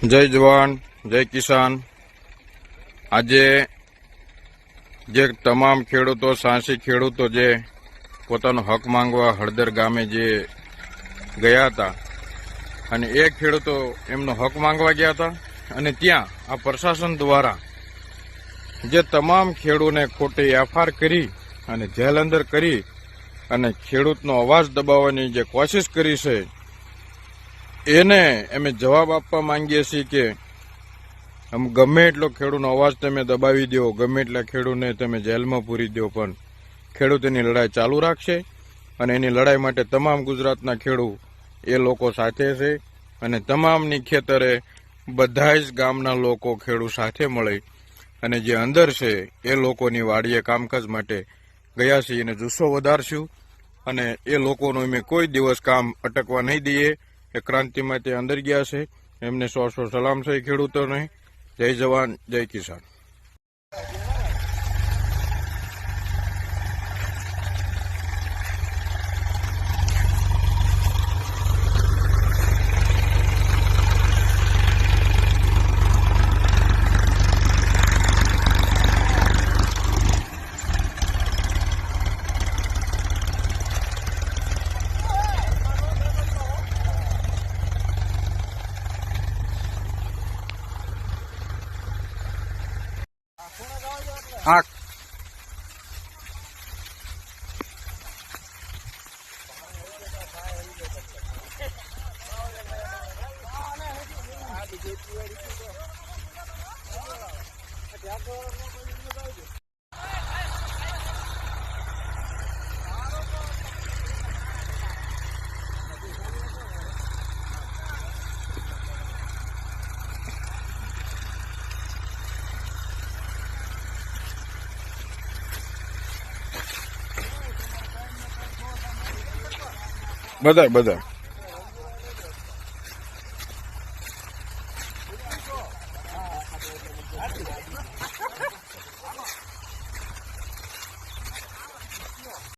જય જવાન, જય કિસાન. આજે જે તમામ ખેડૂતો સાહસી ખેડૂતો જે પોતાનો હક માંગવા હળદર ગામે જે ગયા હતા અને એ ખેડૂતો એમનો હક માંગવા ગયા હતા અને ત્યાં આ પ્રશાસન દ્વારા જે તમામ ખેડૂને ખોટી એફઆર કરી અને જેલ અંદર કરી અને ખેડૂતનો અવાજ દબાવવાની જે કોશિશ કરી છે એને અમે જવાબ આપવા માંગીએ છીએ કે આમ ગમે એટલો ખેડૂતનો અવાજ તમે દબાવી દો, ગમે એટલા ખેડૂતને તમે જેલમાં પૂરી દો, પણ ખેડૂત એની લડાઈ ચાલુ રાખશે અને એની લડાઈ માટે તમામ ગુજરાતના ખેડૂત એ લોકો સાથે છે અને તમામની ખેતરે બધા જ ગામના લોકો ખેડૂત સાથે મળે અને જે અંદર છે એ લોકોની વાડીએ કામકાજ માટે ગયા છીએ એને જુસ્સો વધારશું અને એ લોકોનું અમે કોઈ દિવસ કામ અટકવા નહીં દઈએ. એ ક્રાંતિમાં તે અંદર ગયા છે. એમને સો સો સલામ છે ખેડૂતોને. જય જવાન, જય કિસાન. આ બધા બધા.